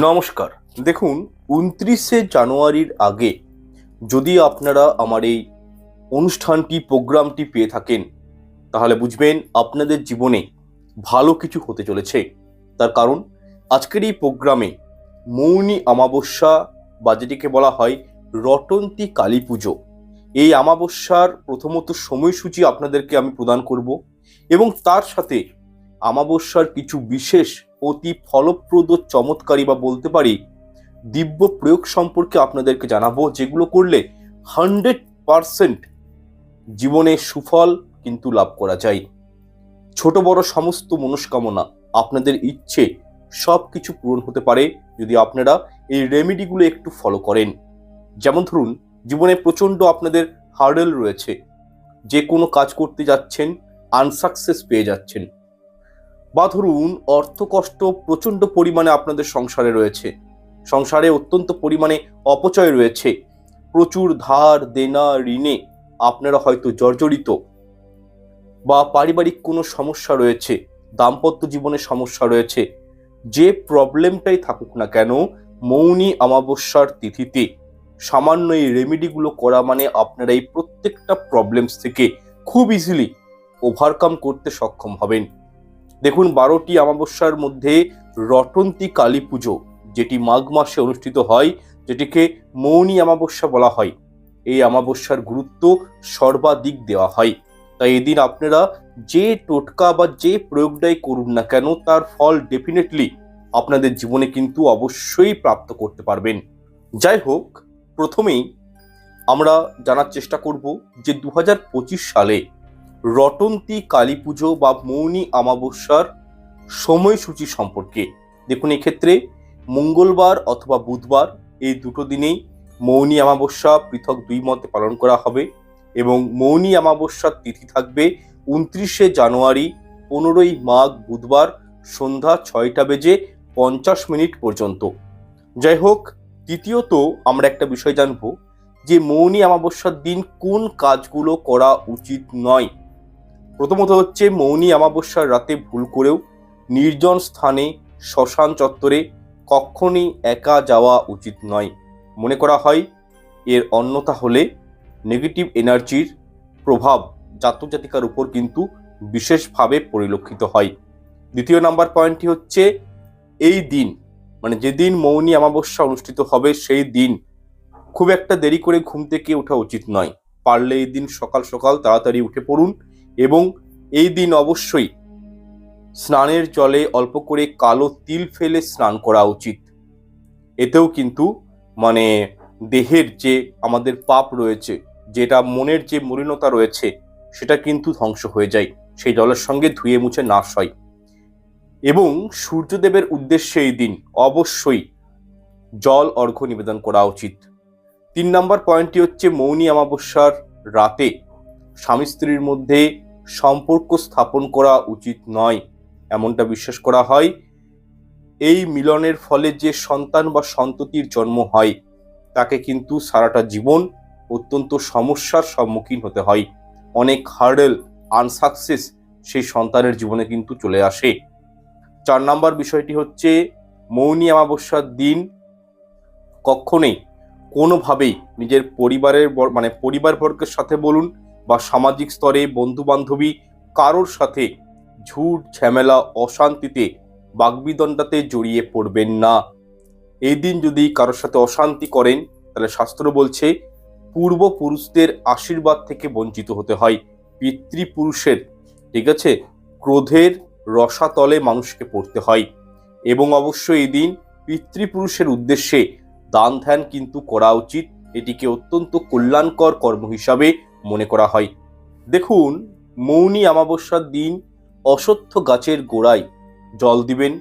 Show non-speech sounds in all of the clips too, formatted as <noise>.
নমস্কার। দেখুন, উনত্রিশে জানুয়ারির আগে যদি আপনারা আমার এই অনুষ্ঠানটি, প্রোগ্রামটি পেয়ে থাকেন, তাহলে বুঝবেন আপনাদের জীবনে ভালো কিছু হতে চলেছে। তার কারণ, আজকের এই প্রোগ্রামে মৌনী অমাবস্যা বা যেটিকে বলা হয় রটন্তী কালী পুজো, এই অমাবস্যার প্রথমত সময়সূচি আপনাদেরকে আমি প্রদান করব এবং তার সাথে অমাবস্যার কিছু বিশেষ, অতি ফলপ্রদ, চমৎকারী বা বলতে পারি দিব্য প্রয়োগ সম্পর্কে আপনাদেরকে জানাব, যেগুলো করলে হান্ড্রেড পারসেন্ট জীবনে সুফল কিন্তু লাভ করা যায়। ছোট, বড় সমস্ত মনস্কামনা আপনাদের ইচ্ছে সব কিছু পূরণ হতে পারে যদি আপনারা এই রেমেডিগুলো একটু ফলো করেন। যেমন ধরুন, জীবনে প্রচণ্ড আপনাদের হার্ডেল রয়েছে, যে কোনো কাজ করতে যাচ্ছেন, আনসাকসেস পেয়ে যাচ্ছেন। বা ধরুন অর্থকষ্ট প্রচণ্ড পরিমাণে আপনাদের সংসারে রয়েছে। সংসারে অত্যন্ত পরিমাণে অপচয় রয়েছে। প্রচুর ধার, দেনা, ঋণে আপনারা হয়তো জর্জরিত বা পারিবারিক কোনো সমস্যা রয়েছে, দাম্পত্য জীবনে সমস্যা রয়েছে। যে প্রবলেমটাই থাকুক না কেন, মৌনী অমাবস্যার তিথিতে সামান্য এই রেমেডিগুলো করা মানে আপনারা এই প্রত্যেকটা প্রবলেমস থেকে খুব ইজিলি ওভারকাম করতে সক্ষম হবেন। দেখুন, বারোটি অমাবস্যার মধ্যে রটন্তী কালী পুজো, যেটি মাঘ মাসে অনুষ্ঠিত হয়, যেটিকে মৌনী অমাবস্যা বলা হয়। এই অমাবস্যার গুরুত্ব সর্বাধিক দেওয়া হয়। তাই এদিন আপনারা যে টোটকা বা যে প্রয়োগটাই করুন না কেন, তার ফল ডেফিনেটলি আপনাদের জীবনে কিন্তু অবশ্যই প্রাপ্ত করতে পারবেন। যাই হোক, প্রথমেই আমরা জানার চেষ্টা করব যে দু হাজার পঁচিশ সালে রটন্তী, কালী পুজো বা মৌনী অমাবস্যার সময়সূচি সম্পর্কে। দেখুন, এক্ষেত্রে মঙ্গলবার অথবা বুধবার এই দুটো দিনেই মৌনী অমাবস্যা পৃথক দুই মতে পালন করা হবে এবং মৌনী অমাবস্যার তিথি থাকবে উনত্রিশে জানুয়ারি, পনেরোই মাঘ বুধবার সন্ধ্যা ছয়টা বেজে পঞ্চাশ মিনিট পর্যন্ত। যাই হোক, তৃতীয়ত আমরা একটা বিষয় জানব যে মৌনী অমাবস্যার দিন কোন কাজগুলো করা উচিত নয়। প্রথমত হচ্ছে মৌনী অমাবস্যার রাতে ভুল করেও নির্জন স্থানে শ্মশান চত্বরে কখনই একা যাওয়া উচিত নয়। মনে করা হয়, এর অন্যতা হলে নেগেটিভ এনার্জির প্রভাব জাতক জাতিকার উপর কিন্তু বিশেষভাবে পরিলক্ষিত হয়। দ্বিতীয় নাম্বার পয়েন্টটি হচ্ছে, এই দিন মানে যেদিন মৌনী অমাবস্যা অনুষ্ঠিত হবে সেই দিন খুব একটা দেরি করে ঘুম থেকে ওঠা উচিত নয়। পারলে এই দিন সকাল সকাল তাড়াতাড়ি উঠে পড়ুন এবং এই দিন অবশ্যই স্নানের জলে অল্প করে কালো তিল ফেলে স্নান করা উচিত। এতেও কিন্তু মানে দেহের যে আমাদের পাপ রয়েছে, যেটা মনের যে মলিনতা রয়েছে, সেটা কিন্তু ধ্বংস হয়ে যায়। সেই জলের সঙ্গে ধুয়ে মুছে নাশ হয়। এবং সূর্যদেবের উদ্দেশ্যে এই দিন অবশ্যই জল অর্ঘ্য নিবেদন করা উচিত। তিন নম্বর পয়েন্টটি হচ্ছে মৌনী অমাবস্যার রাতে স্বামী স্ত্রীর মধ্যে সম্পর্ক স্থাপন করা উচিত নয়। এমনটা বিশ্বাস করা হয়। এই মিলনের ফলে যে সন্তান বা সন্ততির জন্ম হয়, তাকে কিন্তু সারাটা জীবন অত্যন্ত সমস্যার সম্মুখীন হতে হয়। অনেক হার্ডেল আনসাকসেস সেই সন্তানের জীবনে কিন্তু চলে আসে। চার নাম্বার বিষয়টি হচ্ছে, মৌনী অমাবস্যার দিন কখনোই কোনোভাবেই নিজের পরিবারের বর- মানে পরিবারবর্গের সাথে বলুন বা সামাজিক স্তরে বন্ধু বান্ধবী কারোর সাথে ঝুট, ঝামেলা, অশান্তিতে, বাগবিদণ্ডাতে জড়িয়ে পড়বেন না। এই দিন যদি কারোর সাথে অশান্তি করেন, তাহলে শাস্ত্র বলছে, পূর্বপুরুষদের আশীর্বাদ থেকে বঞ্চিত হতে হয়। পিতৃপুরুষের, ঠিক আছে? ক্রোধের রসাতলে মানুষকে পড়তে হয়। এবং অবশ্য এই দিন পিতৃপুরুষের উদ্দেশ্যে দান ধ্যান কিন্তু করা উচিত। এটিকে অত্যন্ত কল্যাণকর কর্ম হিসাবে মনে করা হয়। দেখুন, মৌনি অমাবস্যার দিন অসত্য গাছের গোড়ায় জল দিবেন,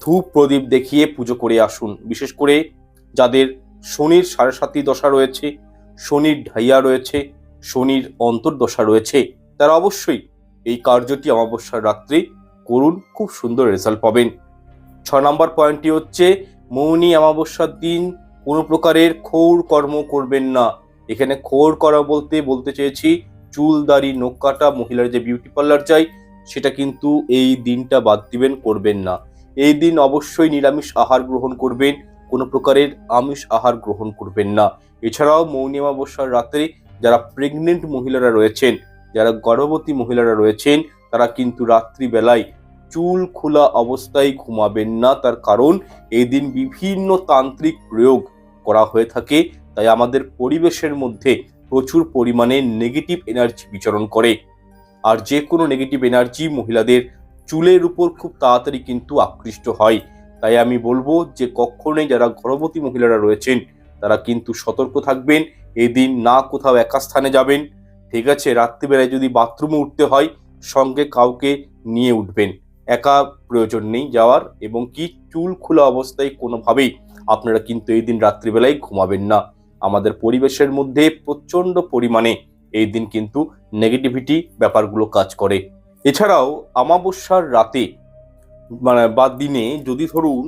ধূপ প্রদীপ দেখিয়ে পুজো করে আসুন। বিশেষ করে যাদের শনির সাড়ে সাতি দশা রয়েছে, শনির ঢাইয়া রয়েছে, শনির অন্তর্দশা রয়েছে, তারা অবশ্যই এই কার্যটি অমাবস্যার রাত্রে করুন, খুব সুন্দর রেজাল্ট পাবেন। ছ নম্বর পয়েন্টটি হচ্ছে, মৌনি অমাবস্যার দিন কোনো প্রকারের খৌর কর্ম করবেন না। এখানে খৌর করা বলতে বলতে চেয়েছি, চুল, দাড়ি, নখ কাটা, মহিলার যে বিউটি পার্লার চাই, সেটা কিন্তু এই দিনটা বাদ দিবেন, করবেন না। এই দিন অবশ্যই নিরামিষ আহার গ্রহণ করবেন, কোনো প্রকারের আমিষ আহার গ্রহণ করবেন না। এছাড়াও মৌনী অমাবস্যার রাত্রে যারা প্রেগনেন্ট মহিলারা রয়েছেন, যারা গর্ভবতী মহিলারা রয়েছেন, তারা কিন্তু রাত্রিবেলায় চুল খোলা অবস্থায় ঘুমাবেন না। তার কারণ এই দিন বিভিন্ন তান্ত্রিক প্রয়োগ করা হয়ে থাকে। তাই আমাদের পরিবেশের মধ্যে প্রচুর পরিমাণে নেগেটিভ এনার্জি বিচরণ করে। আর যে কোনো নেগেটিভ এনার্জি মহিলাদের চুলের উপর খুব তাড়াতাড়ি কিন্তু আকৃষ্ট হয়। তাই আমি বলব যে কখনোই যারা গর্ভবতী মহিলারা রয়েছেন, তারা কিন্তু সতর্ক থাকবেন, এদিন না কোথাও একা স্থানে যাবেন। ঠিক আছে, রাত্রিবেলায় যদি বাথরুমে উঠতে হয়, সঙ্গে কাউকে নিয়ে উঠবেন। একা প্রয়োজন নেই যাওয়ার এবং কি চুল খোলা অবস্থায় কোনোভাবেই আপনারা কিন্তু এই দিন রাত্রিবেলায় ঘুমাবেন না। আমাদের পরিবেশের মধ্যে প্রচণ্ড পরিমাণে এই দিন কিন্তু নেগেটিভিটি ব্যাপারগুলো কাজ করে। এছাড়াও আমাবস্যার রাতে মানে বা দিনে যদি ধরুন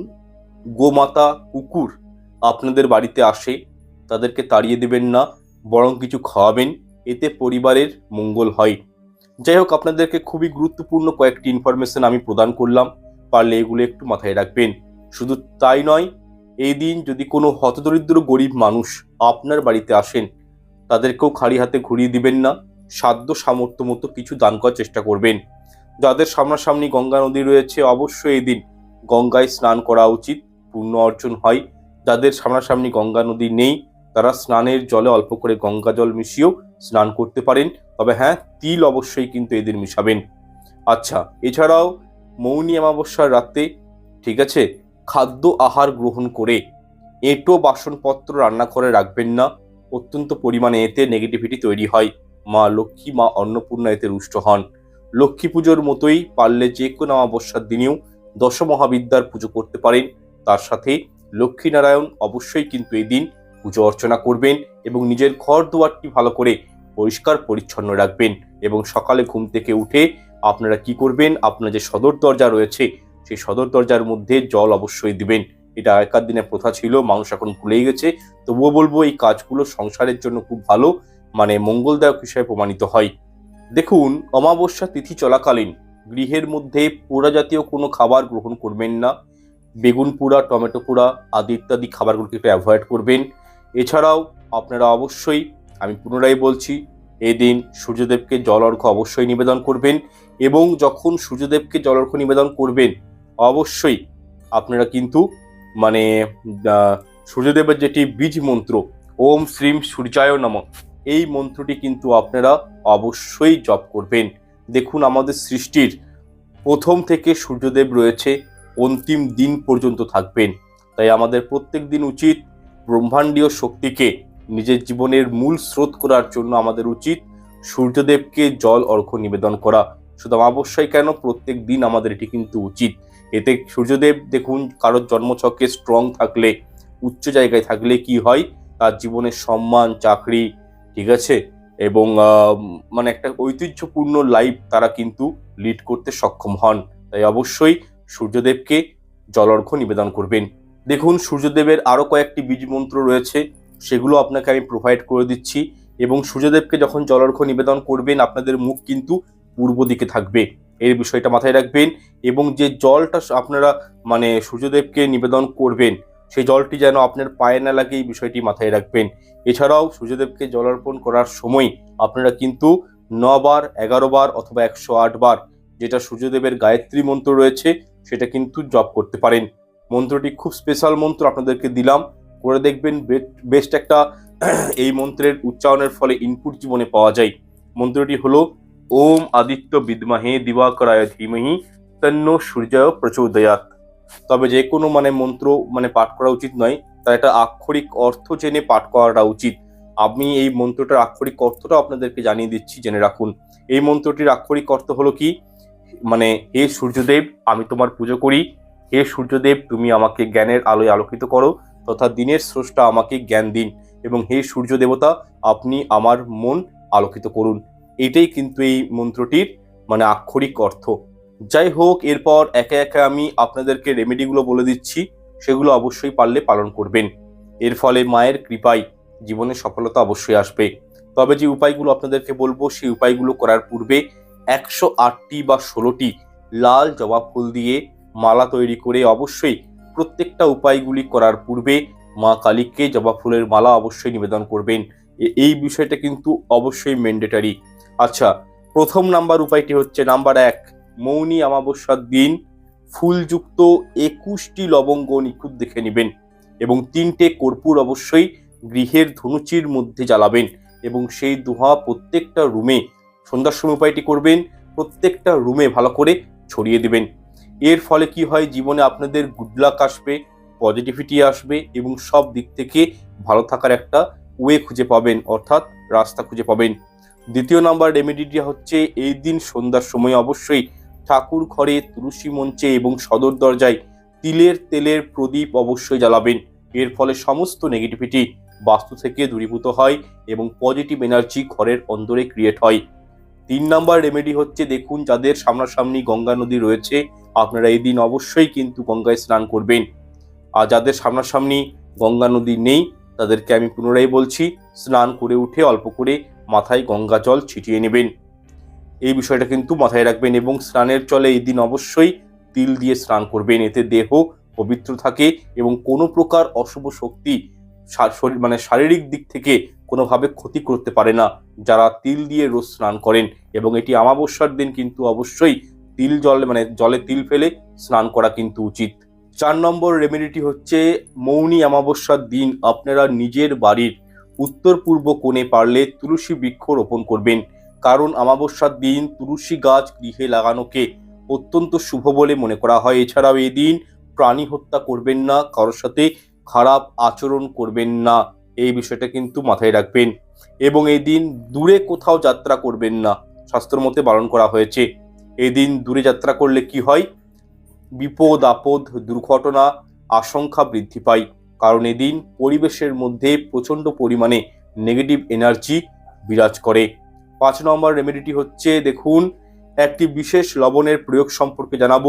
গোমাতা কুকুর আপনাদের বাড়িতে আসে, তাদেরকে তাড়িয়ে দেবেন না, বরং কিছু খাওয়াবেন, এতে পরিবারের মঙ্গল হয়। যাই হোক, আপনাদেরকে খুবই গুরুত্বপূর্ণ কয়েকটি ইনফরমেশন আমি প্রদান করলাম, পারলে এগুলো একটু মাথায় রাখবেন। শুধু তাই নয় এই দিন যদি কোনো হতদরিদ্র গরিব মানুষ আপনার বাড়িতে আসেন, তাদেরকেও খালি হাতে ঘুরিয়ে দিবেন না। সাধ্য সামর্থ্য মতো কিছু দান করার চেষ্টা করবেন। যাদের সামনাসামনি গঙ্গা নদী রয়েছে, অবশ্যই এই দিন গঙ্গায় স্নান করা উচিত, পুণ্য অর্জন হয়। যাদের সামনাসামনি গঙ্গা নদী নেই, তারা স্নানের জলে অল্প করে গঙ্গা জল মিশিয়েও স্নান করতে পারেন। তবে হ্যাঁ তিল অবশ্যই কিন্তু এদিন মিশাবেন। আচ্ছা এছাড়াও মৌনী অমাবস্যার রাতে, ঠিক আছে? খাদ্য আহার গ্রহণ করে এঁটো বাসনপত্র রান্না করে রাখবেন না। অত্যন্ত পরিমাণে এতে নেগেটিভিটি তৈরি হয়। মা লক্ষ্মী, মা অন্নপূর্ণা এতে রুষ্ট হন। লক্ষ্মী পুজোর মতোই পারলে যে কোনো অমাবস্যার দিনেও দশ মহাবিদ্যার পুজো করতে পারেন। তার সাথে লক্ষ্মীনারায়ণ অবশ্যই কিন্তু এই দিন পুজো অর্চনা করবেন এবং নিজের ঘর দুয়ারটি ভালো করে পরিষ্কার পরিচ্ছন্ন রাখবেন এবং সকালে ঘুম থেকে উঠে আপনারা কি করবেন? আপনার যে সদর দরজা রয়েছে সেই সদর দরজার মধ্যে জল অবশ্যই দিবেন। এটা আগেকার দিনে প্রথা ছিল, মানুষ এখন ভুলেই গেছে। তবুও বলব, এই কাজগুলো সংসারের জন্য খুব ভালো মানে মঙ্গলদায়ক হিসেবে প্রমাণিত হয়। দেখুন, অমাবস্যা তিথি চলাকালীন গৃহের মধ্যে পোড়া জাতীয় কোনো খাবার গ্রহণ করবেন না। বেগুন পোড়া টমেটো পোড়া আদি ইত্যাদি খাবারগুলোকে একটু অ্যাভয়েড করবেন। এছাড়াও আপনারা অবশ্যই, আমি পুনরায় বলছি এই দিন সূর্যদেবকে জল অর্ঘ্য অবশ্যই নিবেদন করবেন এবং যখন সূর্যদেবকে জল অর্ঘ্য নিবেদন করবেন অবশ্যই আপনারা কিন্তু মানে সূর্যদেবের যেটি বীজ মন্ত্র, ওম শ্রীম সূর্যায় নম, এই মন্ত্রটি কিন্তু আপনারা অবশ্যই জপ করবেন। দেখুন আমাদের সৃষ্টির প্রথম থেকে সূর্যদেব রয়েছে, অন্তিম দিন পর্যন্ত থাকবেন। তাই আমাদের প্রত্যেক দিন উচিত ব্রহ্মাণ্ডীয় শক্তিকে, নিজের জীবনের মূল স্রোত করার জন্য আমাদের উচিত সূর্যদেবকে জল, অর্ঘ্য নিবেদন করা। শুধু অবশ্যই কেন প্রত্যেক দিন আমাদের এটি কিন্তু উচিত। এতে সূর্যদেব দেখুন, কারোর জন্মছকে স্ট্রং থাকলে, উচ্চ জায়গায় থাকলে কি হয়? তার জীবনের সম্মান, চাকরি, ঠিক আছে? এবং মানে একটা ঐতিহ্যপূর্ণ লাইফ তারা কিন্তু লিড করতে সক্ষম হন। তাই অবশ্যই সূর্যদেবকে জলর্ঘ্য নিবেদন করবেন। দেখুন, সূর্যদেবের আরও কয়েকটি বীজ মন্ত্র রয়েছে, সেগুলো আপনাকে আমি প্রোভাইড করে দিচ্ছি। এবং সূর্যদেবকে যখন জলর্ঘ্য নিবেদন করবেন, আপনাদের মুখ কিন্তু পূর্ব দিকে থাকবে। এর বিষয়টা মাথায় রাখবেন এবং যে জলটা আপনারা মানে সূর্যদেবকে নিবেদন করবেন, সেই জলটি যেন আপনার পায়ে না লাগে এই বিষয়টি মাথায় রাখবেন। এছাড়াও সূর্যদেবকে জল অর্পণ করার সময় আপনারা কিন্তু নবার এগারো বার অথবা একশো আট বার যেটা সূর্যদেবের গায়ত্রী মন্ত্র রয়েছে, সেটা কিন্তু জপ করতে পারেন। মন্ত্রটি খুব স্পেশাল মন্ত্র আপনাদেরকে দিলাম। করে দেখবেন বেস্ট একটা <clears throat> এই মন্ত্রের উচ্চারণের ফলে ইনপুট জীবনে পাওয়া যায়। মন্ত্রটি হলো ওম আদিত্য বিদ্মাহে দিবাকরায় ধীমহি, তন্ন সূর্য প্রচোদয়াত তবে যে কোনো মানে মন্ত্র মানে পাঠ করা উচিত নয়, তার একটা আক্ষরিক অর্থ জেনে পাঠ করাটা উচিত। আমি এই মন্ত্রটার আক্ষরিক অর্থটা আপনাদেরকে জানিয়ে দিচ্ছি, জেনে রাখুন। এই মন্ত্রটির আক্ষরিক অর্থ হলো কি? মানে হে সূর্যদেব, আমি তোমার পুজো করি। হে সূর্যদেব, তুমি আমাকে জ্ঞানের আলোয় আলোকিত করো, তথা দিনের স্রষ্টা আমাকে জ্ঞান দিন। এবং হে সূর্য দেবতা আপনি আমার মন আলোকিত করুন। এটাই কিন্তু এই মন্ত্রটির মানে আক্ষরিক অর্থ। যাই হোক, এরপর একে একে আমি আপনাদেরকে রেমেডিগুলো বলে দিচ্ছি, সেগুলো অবশ্যই পারলে পালন করবেন। এর ফলে মায়ের কৃপায় জীবনে সফলতা অবশ্যই আসবে। তবে যে উপায়গুলো আপনাদেরকে বলব, সেই উপায়গুলো করার পূর্বে একশো আটটি বা ষোলোটি লাল জবা ফুল দিয়ে মালা তৈরি করে অবশ্যই প্রত্যেকটা উপায়গুলি করার পূর্বে মা কালীকে জবা ফুলের মালা অবশ্যই নিবেদন করবেন। এই বিষয়টা কিন্তু অবশ্যই ম্যান্ডেটারি আচ্ছা প্রথম নাম্বার উপায়টি হচ্ছে নাম্বার এক, মৌনী অমাবস্যার দিন ফুলযুক্ত একুশটি লবঙ্গ নিখুঁত দেখে নেবেন এবং তিনটে কর্পূর অবশ্যই গৃহের ধনুচির মধ্যে জ্বালাবেন এবং সেই ধোঁয়া প্রত্যেকটা রুমে, সন্ধ্যার সময় উপায়টি করবেন, প্রত্যেকটা রুমে ভালো করে ছড়িয়ে দিবেন। এর ফলে কি হয়, জীবনে আপনাদের গুড লাক আসবে পজিটিভিটি আসবে এবং সব দিক থেকে ভালো থাকার একটা ওয়ে খুঁজে পাবেন, অর্থাৎ রাস্তা খুঁজে পাবেন। দ্বিতীয় নাম্বার রেমেডিটি হচ্ছে এই দিন সন্ধ্যার সময় অবশ্যই ঠাকুর ঘরে তুলসী মঞ্চে এবং সদর দরজায় তিলের তেলের প্রদীপ অবশ্যই জ্বালাবেন। এর ফলে সমস্ত নেগেটিভিটি বাস্তু থেকে দূরীভূত হয় এবং পজিটিভ এনার্জি ঘরের অন্দরে ক্রিয়েট হয়। তিন নাম্বার রেমেডি হচ্ছে দেখুন যাদের সামনাসামনি গঙ্গা নদী রয়েছে, আপনারা এই দিন অবশ্যই কিন্তু গঙ্গায় স্নান করবেন। আর যাদের সামনাসামনি গঙ্গা নদী নেই, তাদেরকে আমি পুনরায় বলছি, স্নান করে উঠে অল্প করে মাথায় গঙ্গা জল ছিটিয়ে নেবেন। এই বিষয়টা কিন্তু মাথায় রাখবেন এবং স্নানের চলে এই দিন অবশ্যই তিল দিয়ে স্নান করবেন। এতে দেহ পবিত্র থাকে এবং কোনো প্রকার অশুভ শক্তি শরীর মানে শারীরিক দিক থেকে কোনোভাবে ক্ষতি করতে পারে না। যারা তিল দিয়ে রোজ স্নান করেন এবং এটি অমাবস্যার দিন কিন্তু অবশ্যই তিল জল মানে জলে তিল ফেলে স্নান করা কিন্তু উচিত। চার নম্বর রেমেডিটি হচ্ছে মৌনী অমাবস্যার দিন। আপনারা নিজের বাড়ির উত্তর পূর্ব কোণে পারলে তুলসী বৃক্ষ রোপণ করবেন। কারণ অমাবস্যার দিন তুলসী গাছ গৃহে লাগানোকে অত্যন্ত শুভ বলে মনে করা হয়। এছাড়াও এই দিন প্রাণী হত্যা করবেন না, কারোর সাথে খারাপ আচরণ করবেন না, এই বিষয়টা কিন্তু মাথায় রাখবেন। এবং এই দিন দূরে কোথাও যাত্রা করবেন না, শাস্ত্র মতে বারণ করা হয়েছে। এই দিন দূরে যাত্রা করলে কি হয়? বিপদ, আপদ, দুর্ঘটনা, আশঙ্কা বৃদ্ধি পায়। কারণ এদিন পরিবেশের মধ্যে প্রচণ্ড পরিমাণে নেগেটিভ এনার্জি বিরাজ করে। পাঁচ নম্বর রেমেডিটি হচ্ছে, দেখুন, একটি বিশেষ লবণের প্রয়োগ সম্পর্কে জানাব।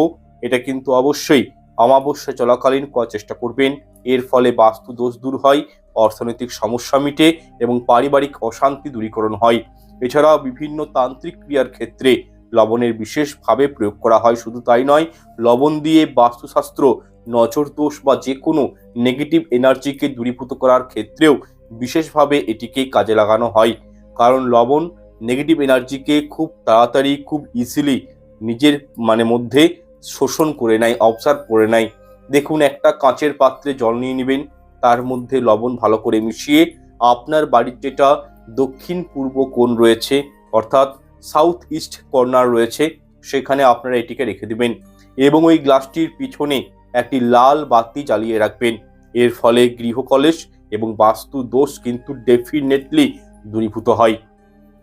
এটা কিন্তু অবশ্যই অমাবস্যা চলাকালীন করার চেষ্টা করবেন। এর ফলে বাস্তু দোষ দূর হয়, অর্থনৈতিক সমস্যা মিটে এবং পারিবারিক অশান্তি দূরীকরণ হয়। এছাড়াও বিভিন্ন তান্ত্রিক ক্রিয়ার ক্ষেত্রে লবণের বিশেষভাবে প্রয়োগ করা হয়। শুধু তাই নয়, লবণ দিয়ে বাস্তুশাস্ত্র নজর দোষ বা যে কোনো নেগেটিভ এনার্জিকে দূরীভূত করার ক্ষেত্রেও বিশেষভাবে এটিকে কাজে লাগানো হয়। কারণ লবণ নেগেটিভ এনার্জিকে খুব তাড়াতাড়ি, খুব ইজিলি নিজের মানে মধ্যে শোষণ করে নেয় অবজার্ভ করে নেয়। দেখুন, একটা কাঁচের পাত্রে জল নিয়ে নেবেন, তার মধ্যে লবণ ভালো করে মিশিয়ে আপনার বাড়ির যেটা দক্ষিণ পূর্ব কোণ রয়েছে, অর্থাৎ সাউথ ইস্ট কর্নার রয়েছে, সেখানে আপনারা এটিকে রেখে দেবেন। এবং ওই গ্লাসটির পিছনে একটি লাল বাতি জ্বালিয়ে রাখবেন। এর ফলে গৃহকলেশ এবং বাস্তু দোষ কিন্তু ডেফিনেটলি দূরীভূত হয়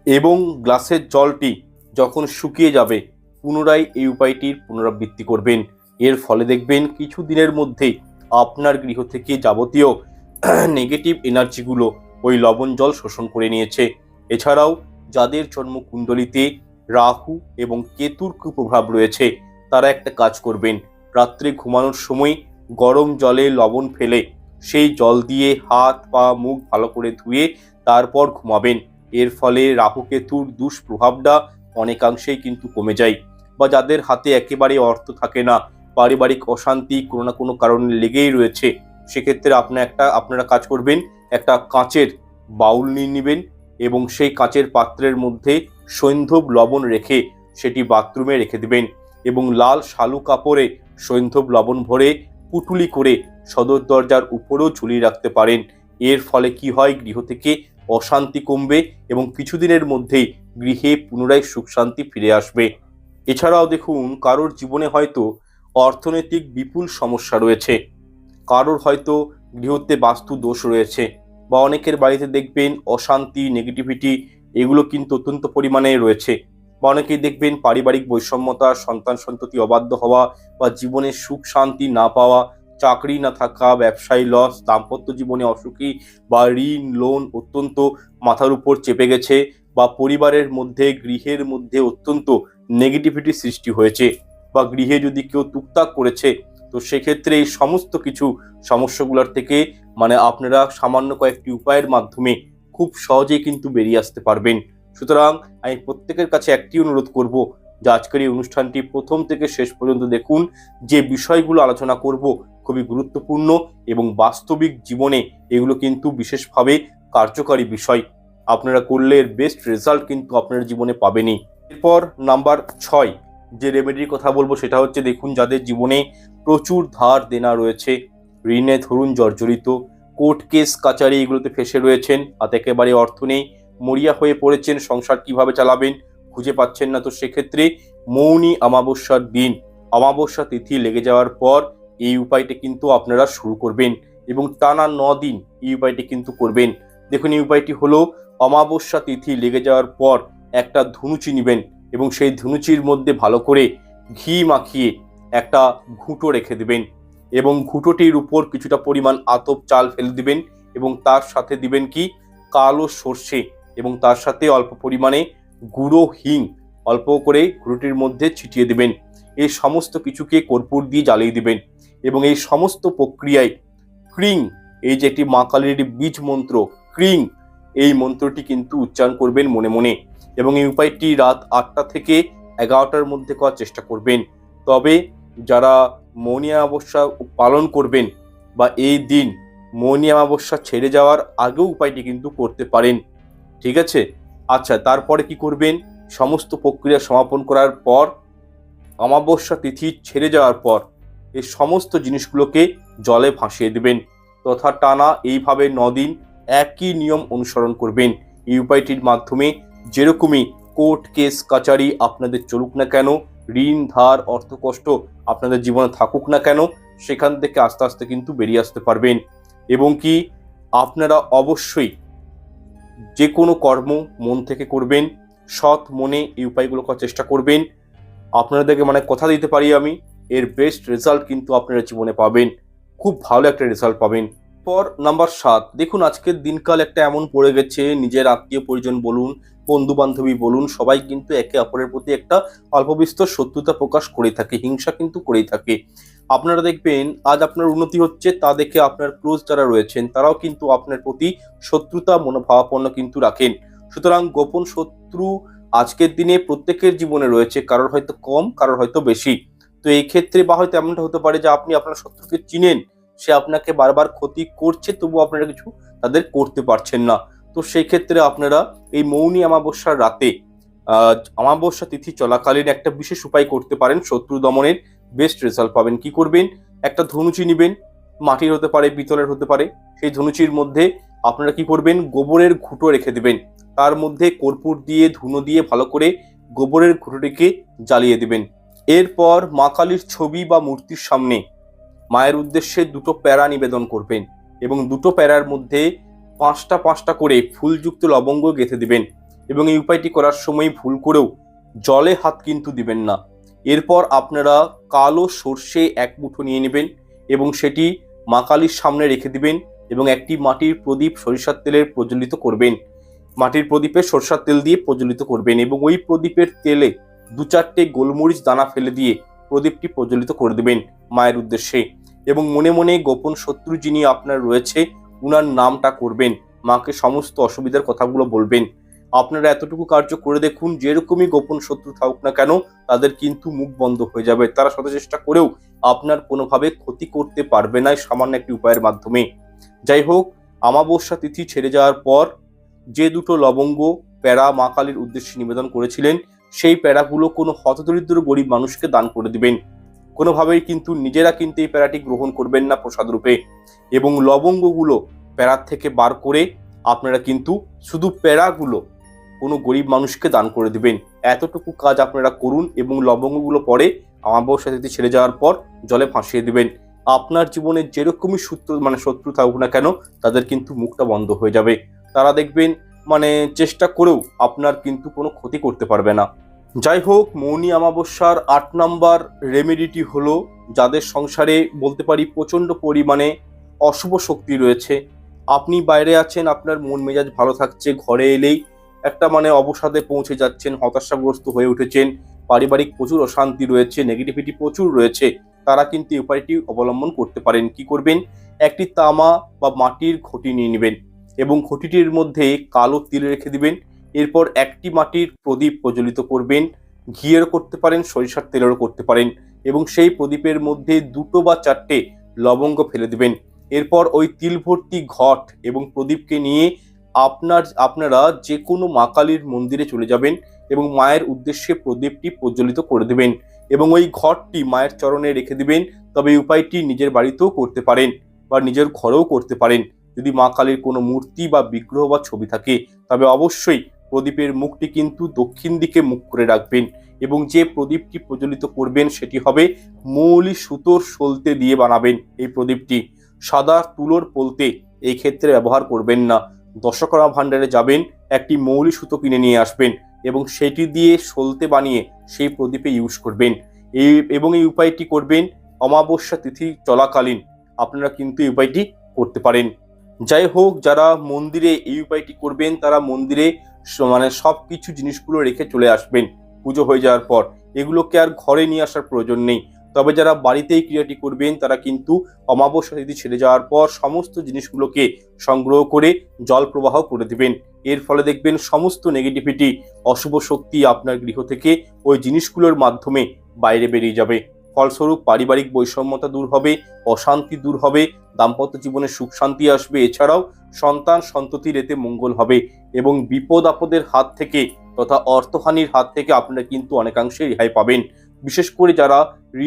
এবং গ্লাসের জলটি যখন শুকিয়ে যাবে, পুনরায় এই উপায়টির পুনরাবৃত্তি করবেন। এর ফলে দেখবেন কিছু দিনের মধ্যেই আপনার গৃহ থেকে যাবতীয় <clears throat> নেগেটিভ এনার্জিগুলো ওই লবণ জল শোষণ করে নিয়েছে। এছাড়াও যাদের জন্মকুণ্ডলিতে রাহু এবং কেতুর কুপ্রভাব রয়েছে, তারা একটা কাজ করবেন। রাত্রে ঘুমানোর সময় গরম জলে লবণ ফেলে সেই জল দিয়ে হাত, পা, মুখ ভালো করে ধুয়ে তারপর ঘুমাবেন। এর ফলে রাহু কেতুর দুষ্প্রভাবটা অনেকাংশেই কিন্তু কমে যায় বা যাদের হাতে একেবারে অর্থ থাকে না, পারিবারিক অশান্তি কোনো না কোনো কারণে লেগেই রয়েছে, সেক্ষেত্রে আপনার একটা, আপনারা কাজ করবেন, একটা কাঁচের বাউল নিয়ে নেবেন এবং সেই কাঁচের পাত্রের মধ্যে সৈন্ধব লবণ রেখে সেটি বাথরুমে রেখে দেবেন। এবং লাল শালু কাপড়ে সৈন্ধব লবণ ভরে পুটুলি করে সদর দরজার উপরেও ঝুলিয়ে রাখতে পারেন। এর ফলে কি হয়? গৃহ থেকে অশান্তি কমবে এবং কিছুদিনের মধ্যেই গৃহে পুনরায় সুখ শান্তি ফিরে আসবে। এছাড়াও দেখুন, কারোর জীবনে হয়তো অর্থনৈতিক বিপুল সমস্যা রয়েছে। কারোর হয়তো গৃহতে বাস্তু দোষ রয়েছে বা অনেকের বাড়িতে দেখবেন অশান্তি নেগেটিভিটি এগুলো কিন্তু অত্যন্ত পরিমাণে রয়েছে। বা অনেকেই দেখবেন পারিবারিক বৈষম্যতা, সন্তান সন্ততি অবাধ্য হওয়া বা জীবনে সুখ শান্তি না পাওয়া, চাকরি না থাকা, ব্যবসায়ী লস দাম্পত্য জীবনে অসুখী বা ঋণ লোন অত্যন্ত মাথার উপর চেপে গেছে বা পরিবারের মধ্যে, গৃহের মধ্যে অত্যন্ত নেগেটিভিটি সৃষ্টি হয়েছে বা গৃহে যদি কেউ টুকটাক করেছে, তো সেক্ষেত্রে এই সমস্ত কিছু সমস্যাগুলোর থেকে মানে আপনারা সামান্য কয়েকটি উপায়ের মাধ্যমে খুব সহজেই কিন্তু বেরিয়ে আসতে পারবেন। সুতরাং আমি প্রত্যেকের কাছে একটি অনুরোধ করব, যে আজকের এই অনুষ্ঠানটি প্রথম থেকে শেষ পর্যন্ত দেখুন, যে বিষয়গুলো আলোচনা করব খুবই গুরুত্বপূর্ণ এবং বাস্তবিক জীবনে এগুলো কিন্তু বিশেষভাবে কার্যকারী বিষয়। আপনারা করলে এর বেস্ট রেজাল্ট কিন্তু আপনার জীবনে পাবেনই। এরপর নাম্বার ছয়, যে রেমেডির কথা বলব সেটা হচ্ছে দেখুন, যাদের জীবনে প্রচুর ধার দেনা রয়েছে, ঋণে ধরুন জর্জরিত কোর্ট কেস কাচারি এগুলোতে ফেসে রয়েছেন, হাতে একেবারে অর্থ নেই মরিয়া হয়ে পড়েছেন, সংসার কীভাবে চালাবেন খুঁজে পাচ্ছেন না। তো সেক্ষেত্রে মৌনী অমাবস্যার দিন, অমাবস্যা তিথি লেগে যাওয়ার পর এই উপায়টি কিন্তু আপনারা শুরু করবেন এবং টানা ন দিন এই উপায়টি কিন্তু করবেন। দেখুন, এই উপায়টি হলো অমাবস্যা তিথি লেগে যাওয়ার পর একটা ধুনুচি নেবেন এবং সেই ধুনুচির মধ্যে ভালো করে ঘি মাখিয়ে একটা ঘুঁটো রেখে দেবেন এবং ঘুঁটোটির উপর কিছুটা পরিমাণ আতপ চাল ফেলে দিবেন এবং তার সাথে দিবেন কি? কালো সর্ষে। এবং তার সাথে অল্প পরিমাণে গুঁড়ো হিং অল্প করে ঘুঁটোটির মধ্যে ছিটিয়ে দেবেন। এই সমস্ত কিছুকে কর্পূর দিয়ে জ্বালিয়ে দিবেন এবং এই সমস্ত প্রক্রিয়ায় ক্রিং, এই যে একটি মা কালীর বীজ মন্ত্র, ক্রিং, এই মন্ত্রটি কিন্তু উচ্চারণ করবেন মনে মনে এবং এই উপায়টি রাত আটটা থেকে এগারোটার মধ্যে করার চেষ্টা করবেন। তবে যারা মৌনী অমাবস্যা পালন করবেন বা এই দিন মৌনী অমাবস্যা ছেড়ে যাওয়ার আগেও উপায়টি কিন্তু করতে পারেন। ঠিক আছে? আচ্ছা তারপরে কি করবেন? সমস্ত প্রক্রিয়া সমাপন করার পর, অমাবস্যা তিথি ছেড়ে যাওয়ার পর, এই সমস্ত জিনিসগুলোকে জলে ভাসিয়ে দেবেন। তথা টানা এইভাবে নদিন একই নিয়ম অনুসরণ করবেন। এই উপায়টির মাধ্যমে যেরকমই কোর্ট কেস, কাচারি আপনাদের চলুক না কেন, ঋণ, ধার, অর্থকষ্ট আপনাদের জীবনে থাকুক না কেন, সেখান থেকে আস্তে আস্তে কিন্তু বেরিয়ে আসতে পারবেন। এবং কি, আপনারা অবশ্যই যে কোনো কর্ম মন থেকে করবেন, সৎ মনে এই উপায়গুলো করার চেষ্টা করবেন। আপনাদেরকে মানে কথা দিতে পারি আমি, এর বেস্ট রেজাল্ট কিন্তু আপনারা জীবনে পাবেন। খুব ভালো একটা রেজাল্ট পাবেন। পর নাম্বার সাত, দেখুন আজকের দিনকাল একটা এমন পড়ে গেছে, নিজের আত্মীয় পরিজন বলুন বন্ধু বান্ধবী বলুন, সবাই কিন্তু একে অপরের প্রতি একটা অল্প বিস্তর শত্রুতা প্রকাশ করে থাকে, হিংসা কিন্তু করেই থাকে। আপনারা দেখবেন আজ আপনার উন্নতি হচ্ছে, তা দেখে আপনার ক্লোজ যারা রয়েছেন, তারাও কিন্তু আপনার প্রতি শত্রুতা, মনোভাবাপন্ন কিন্তু রাখেন। সুতরাং গোপন শত্রু আজকের দিনে প্রত্যেকের জীবনে রয়েছে, কারোর হয়তো কম, কারোর হয়তো বেশি। তো এই ক্ষেত্রে বা হয়তো এমনটা হতে পারে যে আপনি আপনার শত্রুকে চিনেন, সে আপনাকে বারবার ক্ষতি করছে তবু আপনারা কিছু তাদের করতে পারছেন না। তো সেই ক্ষেত্রে আপনারা এই মৌনী অমাবস্যার রাতে অমাবস্যা তিথি চলাকালীন একটা বিশেষ উপায় করতে পারেন শত্রু দমনের। বেস্ট রেজাল্ট পাবেন। কি করবেন? একটা ধনুচি নেবেন। মাটির হতে পারে, পিতলের হতে পারে। সেই ধনুচির মধ্যে আপনারা কি করবেন? গোবরের ঘুঁটো রেখে দেবেন। তার মধ্যে কর্পূর দিয়ে, ধুনো দিয়ে ভালো করে গোবরের ঘুঁটোটিকে জ্বালিয়ে দেবেন। এরপর মা কালীর ছবি বা মূর্তির সামনে মায়ের উদ্দেশ্যে দুটো প্যারা নিবেদন করবেন এবং দুটো প্যারার মধ্যে পাঁচটা পাঁচটা করে ফুলযুক্ত লবঙ্গ গেঁথে দিবেন এবং এই উপায়টি করার সময় ভুল করেও জলে হাত কিন্তু দিবেন না। এরপর আপনারা কালো সর্ষে এক মুঠো নিয়ে নেবেন এবং সেটি মা কালীর সামনে রেখে দিবেন এবং একটি মাটির প্রদীপ সরিষার তেলের প্রজ্বলিত করবেন। মাটির প্রদীপে সরষার তেল দিয়ে প্রজ্বলিত করবেন এবং ওই প্রদীপের তেলে দু চারটে গোলমরিচ দানা ফেলে দিয়ে প্রদীপটি প্রজ্বলিত করে দেবেন মায়ের উদ্দেশ্যে। এবং মনে মনে গোপন শত্রু যিনি আপনার রয়েছে, উনার নামটা করবেন। মাকে সমস্ত অসুবিধার কথাগুলো বলবেন। আপনারা এতটুকু কার্য করে দেখুন, যেরকমই গোপন শত্রু থাকুক না কেন, তাদের কিন্তু মুখ বন্ধ হয়ে যাবে। তারা শত চেষ্টা করেও আপনার কোনোভাবে ক্ষতি করতে পারবে না সামান্য একটি উপায়ের মাধ্যমে। যাই হোক আমাবস্যা তিথি ছেড়ে যাওয়ার পর যে দুটো লবঙ্গ প্যারা মা কালীর উদ্দেশ্যে নিবেদন করেছিলেন, সেই প্যারাগুলো কোনো হতদরিদ্র গরিব মানুষকে দান করে দিবেন। কোনোভাবেই কিন্তু নিজেরা কিন্তু এই প্যারাটি গ্রহণ করবেন না প্রসাদ রূপে। এবং লবঙ্গগুলো প্যারার থেকে বার করে আপনারা কিন্তু শুধু প্যারাগুলো কোনো গরিব মানুষকে দান করে দিবেন। এতটুকু কাজ আপনারা করুন এবং লবঙ্গগুলো পরে আমাবস্যা তিথি ছেড়ে যাওয়ার পর জলে ভাসিয়ে দেবেন। আপনার জীবনে যেরকমই সূত্র মানে শত্রু থাকুক না কেন, তাদের কিন্তু মুখটা বন্ধ হয়ে যাবে। তারা দেখবেন মানে চেষ্টা করেও আপনার কিন্তু কোনো ক্ষতি করতে পারবে না। যাই হোক, মৌনী অমাবস্যার আট নাম্বার রেমেডিটি হলো যাদের সংসারে বলতে পারি প্রচণ্ড পরিমাণে অশুভ শক্তি রয়েছে। আপনি বাইরে আছেন, আপনার মন মেজাজ ভালো থাকছে, ঘরে এলেই একটা মানে অবসাদে পৌঁছে যাচ্ছেন, হতাশাগ্রস্ত হয়ে উঠেছেন। পারিবারিক প্রচুর অশান্তি রয়েছে নেগেটিভিটি প্রচুর রয়েছে। তারা কিন্তু উপায়টি অবলম্বন করতে পারেন। কি করবেন? একটি তামা বা মাটির ঘটি নিয়ে নেবেন এবং ঘটিটির মধ্যে কালো তিল রেখে দিবেন। এরপর একটি মাটির প্রদীপ প্রজ্বলিত করবেন। ঘিয়েরও করতে পারেন, সরিষার তেলেরও করতে পারেন এবং সেই প্রদীপের মধ্যে দুটো বা চারটে লবঙ্গ ফেলে দেবেন। এরপর ওই তিল ভর্তি ঘট এবং প্রদীপকে নিয়ে আপনার, আপনারা যে কোনো মা কালীর মন্দিরে চলে যাবেন এবং মায়ের উদ্দেশ্যে প্রদীপটি প্রজ্বলিত করে দেবেন এবং ওই ঘরটি মায়ের চরণে রেখে দিবেন, তবে এই উপায়টি নিজের বাড়িতেও করতে পারেন বা নিজের ঘরেও করতে পারেন। যদি মা কালীর কোনো মূর্তি বা বিগ্রহ বা ছবি থাকে, তবে অবশ্যই প্রদীপের মুখটি কিন্তু দক্ষিণ দিকে মুখ করে রাখবেন এবং যে প্রদীপটি প্রজ্বলিত করবেন সেটি হবে মৌলি সুতোর সলতে দিয়ে বানাবেন এই প্রদীপটি। সাদা তুলোর পলতে এই ক্ষেত্রে ব্যবহার করবেন না। দশকরা ভাণ্ডারে যাবেন, একটি মৌলি সুতো কিনে নিয়ে আসবেন এবং সেটি দিয়ে সলতে বানিয়ে সেই প্রদীপে ইউজ করবেন। এই এবং এই উপায়টি করবেন, অমাবস্যা তিথি চলাকালীন। আপনারা কিন্তু এই উপায়টি করতে পারেন। যাই হোক, যারা মন্দিরে এই উপায়টি করবেন, তারা মন্দিরে মানে সব কিছু জিনিসগুলো রেখে চলে আসবেন। পুজো হয়ে যাওয়ার পর। এগুলোকে আর ঘরে নিয়ে আসার প্রয়োজন নেই। তবে যারা বাড়িতেই ক্রিয়াটি করবেন, তারা কিন্তু অমাবস্যা তিথি ছেড়ে যাওয়ার পর সমস্ত জিনিসগুলোকে সংগ্রহ করে জল প্রবাহ করে দেবেন। এর ফলে দেখবেন সমস্ত নেগেটিভিটি অশুভ শক্তি আপনার গৃহ থেকে ওই জিনিসগুলোর মাধ্যমে বাইরে বেরিয়ে যাবে। ফলস্বরূপ পারিবারিক বৈষম্যতা দূর হবে, অশান্তি দূর হবে, দাম্পত্য জীবনে সুখ শান্তি আসবে। এছাড়াও সন্তান সন্ততির এতে মঙ্গল হবে এবং বিপদ আপদের হাত থেকে তথা অর্থহানির হাত থেকে আপনারা কিন্তু অনেকাংশে রেহাই পাবেন। বিশেষ করে যারা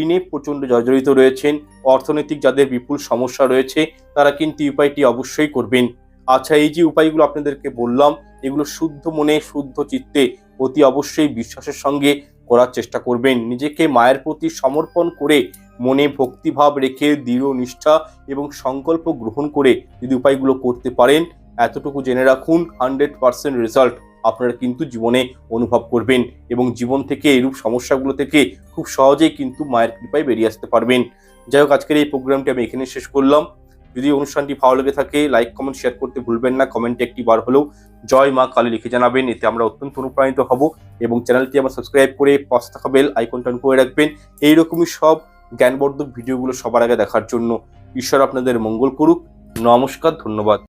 ঋণে প্রচণ্ড জর্জরিত রয়েছেন, অর্থনৈতিক যাদের বিপুল সমস্যা রয়েছে, তারা কিন্তু উপায়টি অবশ্যই করবেন। আচ্ছা এই যে উপায়গুলো আপনাদেরকে বললাম, এগুলো শুদ্ধ মনে, শুদ্ধ চিত্তে অতি অবশ্যই বিশ্বাসের সঙ্গে করার চেষ্টা করবেন। নিজেকে মায়ের প্রতি সমর্পণ করে মনে ভক্তিভাব রেখে দৃঢ় নিষ্ঠা এবং সংকল্প গ্রহণ করে যদি উপায়গুলো করতে পারেন, এতটুকু জেনে রাখুন, হান্ড্রেড পার্সেন্ট রেজাল্ট। আপনারা কিন্তু জীবনে অনুভব করবেন এবং জীবন থেকে এরূপ সমস্যাগুলো থেকে খুব সহজেই কিন্তু মায়ের কৃপায় বেরিয়ে আসতে পারবেন। যাই হোক, আজকের এই প্রোগ্রামটি আমি এখানে শেষ করলাম। যদি অনুষ্ঠানটি ভালো লেগে থাকে লাইক কমেন্ট শেয়ার করতে ভুলবেন না। কমেন্টে একটি বার হলেও জয় মা কালী লিখে জানাবেন। এতে আমরা অত্যন্ত অনুপ্রাণিত হব এবং চ্যানেলটি আবার সাবস্ক্রাইব করে পাশে থাকা বেল আইকনটা অন করে রাখবেন। এইরকমই সব জ্ঞানবর্ধক ভিডিওগুলো সবার আগে দেখার জন্য ঈশ্বর আপনাদের মঙ্গল করুক। নমস্কার, ধন্যবাদ।